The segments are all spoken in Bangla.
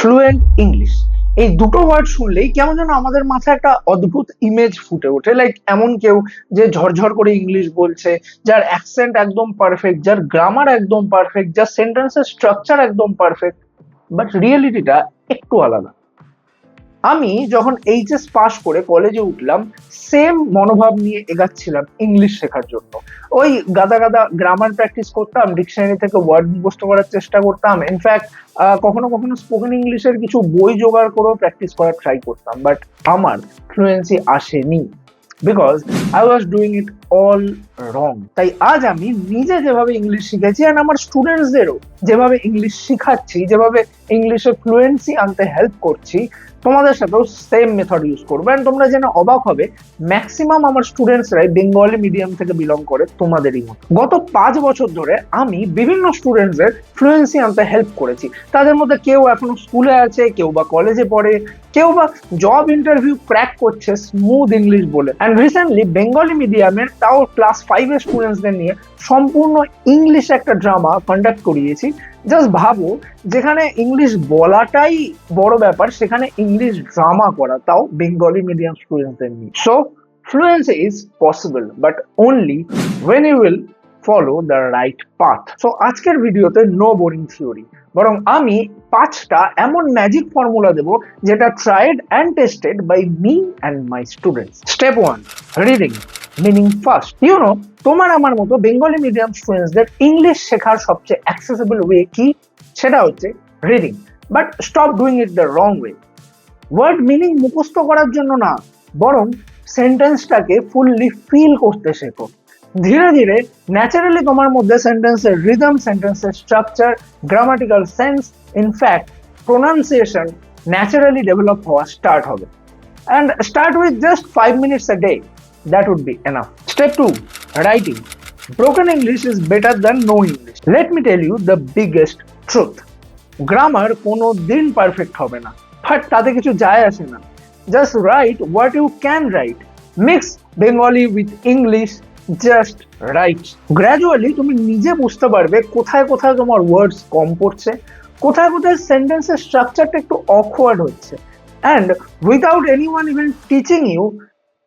ফ্লুয়েন্ট ইংলিশ এই দুটো ওয়ার্ড শুনলেই কেমন যেন আমাদের মাথায় একটা অদ্ভুত ইমেজ ফুটে ওঠে। লাইক এমন কেউ যে ঝরঝর করে ইংলিশ বলছে, যার অ্যাকসেন্ট একদম পারফেক্ট যার গ্রামার একদম পারফেক্ট যার সেন্টেন্সের স্ট্রাকচার একদম পারফেক্ট বাট রিয়েলিটিটা একটু আলাদা। আমি যখন এইচএস পাস করে কলেজে উঠলাম সেম মনোভাব নিয়ে এগাচ্ছিলাম ইংলিশ শেখার জন্য। ওই গাদা গাদা গ্রামার প্র্যাকটিস করতাম ডিকশনারি থেকে ওয়ার্ড মুখস্থ করার চেষ্টা করতাম। ইনফ্যাক্ট কখনো কখনো স্পোকেন ইংলিশের কিছু বই জোগাড় করেও প্র্যাকটিস করার ট্রাই করতাম বাট আমার ফ্লুয়েন্সি আসেনি। Because I was doing it all wrong তাই আজ আমি নিজে যেভাবে ইংলিশ শিখেছি অ্যান্ড আমার স্টুডেন্টসদেরও যেভাবে ইংলিশ শিখাচ্ছি, যেভাবে ইংলিশে ফ্লুয়েন্সি আনতে হেল্প করছি তোমাদের সাথেও সেম মেথড ইউজ করব। অ্যান্ড তোমরা যেন অবাক হবে ম্যাক্সিমাম আমার স্টুডেন্টসরাই বেঙ্গলি মিডিয়াম থেকে বিলং করে তোমাদেরই মতো। গত পাঁচ বছর ধরে আমি বিভিন্ন স্টুডেন্টসদের ফ্লুয়েন্সি আনতে হেল্প করেছি। তাদের মধ্যে কেউ এখনও স্কুলে আছে, কেউ বা কলেজে পড়ে। কেউ বা জব ইন্টারভিউ ক্র্যাক করছে স্মুথ ইংলিশ বলে। অ্যান্ড রিসেন্টলি বেঙ্গলি মিডিয়ামের তাও ক্লাস ফাইভের স্টুডেন্টসদের নিয়ে সম্পূর্ণ ইংলিশ একটা ড্রামা কন্ডাক্ট করিয়েছি। জাস্ট ভাবো, যেখানে ইংলিশ বলাটাই বড় ব্যাপার, সেখানে ইংলিশ ড্রামা করা, তাও বেঙ্গলি মিডিয়াম স্টুডেন্টদের নিয়ে। So fluency is possible but only when you will follow the right path so আজকের ভিডিওতে নো বোরিং থিওরি বরং আমি পাঁচটা এমন ম্যাজিক ফর্মুলা দেব যেটা tried and tested by me and my students step one reading meaning first you know তোমার আমার মতো বেঙ্গলি মিডিয়াম স্টুডেন্টসদের ইংলিশ শেখার সবচেয়ে অ্যাক্সেসিবল ওয়ে কি? সেটা হচ্ছে reading but stop doing it the wrong way word meaning মুখস্থ করার জন্য না, বরং সেন্টেন্সটাকে ফুললি ফিল করতে শেখো। ধীরে ধীরে ন্যাচারালি তোমার মধ্যে সেন্টেন্সের রিদম সেন্টেন্সের structure grammatical sense in fact pronunciation naturally develop হওয়া স্টার্ট হবে। And start with just five minutes a day that would be enough step two writing broken English is better than no English let me tell you the biggest truth grammar কোনো দিন পারফেক্ট হবে না। বাট তাতে কিছু যায় আসে না। Just write what you can write mix Bengali with English just write gradually তুমি নিজে বুঝতে পারবে কোথায় কোথায় তোমার ওয়ার্ডস কম পড়ছে কোথায় কোথায় সেন্টেন্সের স্ট্রাকচারটা একটু অকওয়ার্ড হচ্ছে and without any one even teaching you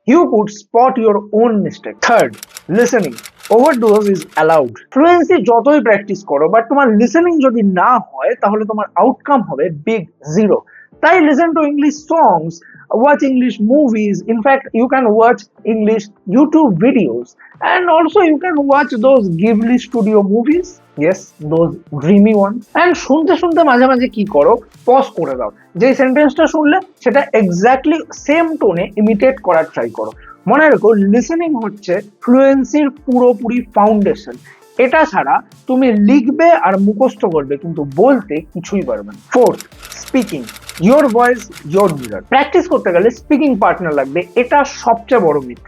you could spot your own mistake. Third, listening. Overdose is allowed. Fluency যতই প্র্যাকটিস করো বাট তোমার লিসেনিং যদি না হয় তাহলে তোমার আউটকাম হবে বিগ জিরো তাই listen to English songs watch English movies in fact you can watch English YouTube videos and also you can watch those Ghibli studio movies yes those dreamy one and শুনতে শুনতে মাঝে মাঝে কি করো? পজ করে দাও। যে সেন্টেন্সটা শুনলে, সেটা এক্স্যাক্টলি সেম টোনে ইমিটেট করার ট্রাই করো। মনে রেখো লিসেনিং হচ্ছে ফ্লুয়েন্সির পুরোপুরি ফাউন্ডেশন এটা ছাড়া তুমি লিখবে আর মুখস্থ করবে, কিন্তু বলতে কিছুই পারবে না। Fourth speaking your voice your mirror practice করতে গেলে স্পিকিং পার্টনার লাগবে, এটা সবচেয়ে বড় মিথ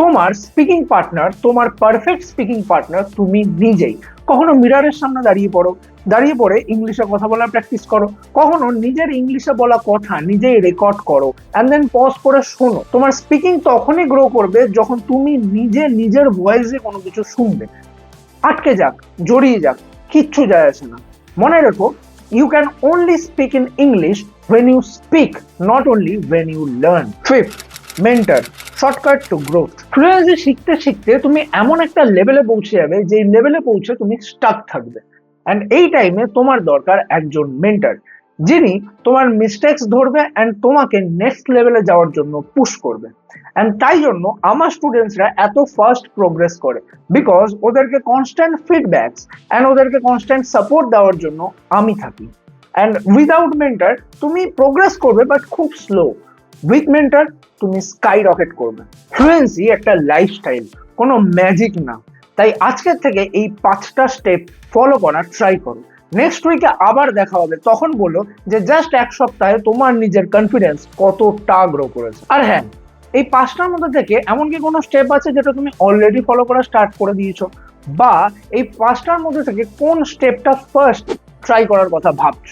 তোমার স্পিকিং পার্টনার তোমার পারফেক্ট স্পিকিং পার্টনার তুমি নিজেই। কখনো মিরারের সামনে দাঁড়িয়ে পড়ো, দাঁড়িয়ে পড়ে ইংলিশে কথা বলার প্র্যাকটিস করো, কখনো নিজের ইংলিশে বলা কথা নিজেই রেকর্ড করো অ্যান্ড দেন পজ করে শোনো। তোমার স্পিকিং তখনই গ্রো করবে যখন তুমি নিজে নিজের ভয়েসে কোনো কিছু শুনবে। আটকে যাক, জড়িয়ে যাক, কিচ্ছু যায় আসে না। মনে রেখো you can only speak in English when you speak not only when you learn fifth mentor shortcut to growth fluency শিখতে শিখতে তুমি এমন একটা লেভেলে পৌঁছে যাবে যে লেভেলে পৌঁছে তুমি স্টাক থাকবে। অ্যান্ড এই টাইমে তোমার দরকার একজন মেন্টার যিনি তোমার মিস্টেক্স ধরবে অ্যান্ড তোমাকে নেক্সট লেভেলে যাওয়ার জন্য পুশ করবে। অ্যান্ড তাই জন্য আমার স্টুডেন্টসরা এত ফাস্ট প্রোগ্রেস করে। বিকজ ওদেরকে কনস্ট্যান্ট ফিডব্যাকস অ্যান্ড ওদেরকে কনস্ট্যান্ট সাপোর্ট দেওয়ার জন্য আমি থাকি। অ্যান্ড উইদাউট মেন্টার তুমি প্রোগ্রেস করবে বাট খুব স্লো উইথ মেন্টার তুমি স্কাই রকেট করবে। ফ্লুয়েন্সি একটা লাইফস্টাইল কোনো ম্যাজিক না। তাই আজকের থেকে এই পাঁচটা স্টেপ ফলো করার ট্রাই করো। নেক্সট উইকে আবার দেখা হবে। তখন বলো যে জাস্ট এক সপ্তাহে তোমার নিজের কনফিডেন্স কতটা গ্রো করেছে? আর হ্যাঁ এই পাঁচটার মধ্যে থেকে এমন কি কোনো স্টেপ আছে যেটা তুমি অলরেডি ফলো করা স্টার্ট করে দিয়েছ? বা এই পাঁচটার মধ্যে থেকে কোন স্টেপটা ফার্স্ট ট্রাই করার কথা ভাবছ?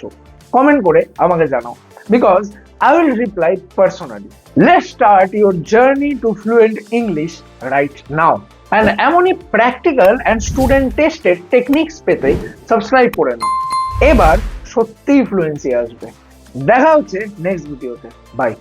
কমেন্ট করে আমাকে জানাও। Because I will reply personally. Let's start your journey to fluent English right now. And এমনই প্র্যাকটিক্যাল অ্যান্ড স্টুডেন্ট টেস্টের টেকনিক্স পেতে সাবস্ক্রাইব করে নাও। এবার সত্যিই ফ্লুয়েন্সি আসবে। দেখা হচ্ছে নেক্সট ভিডিওতে বাই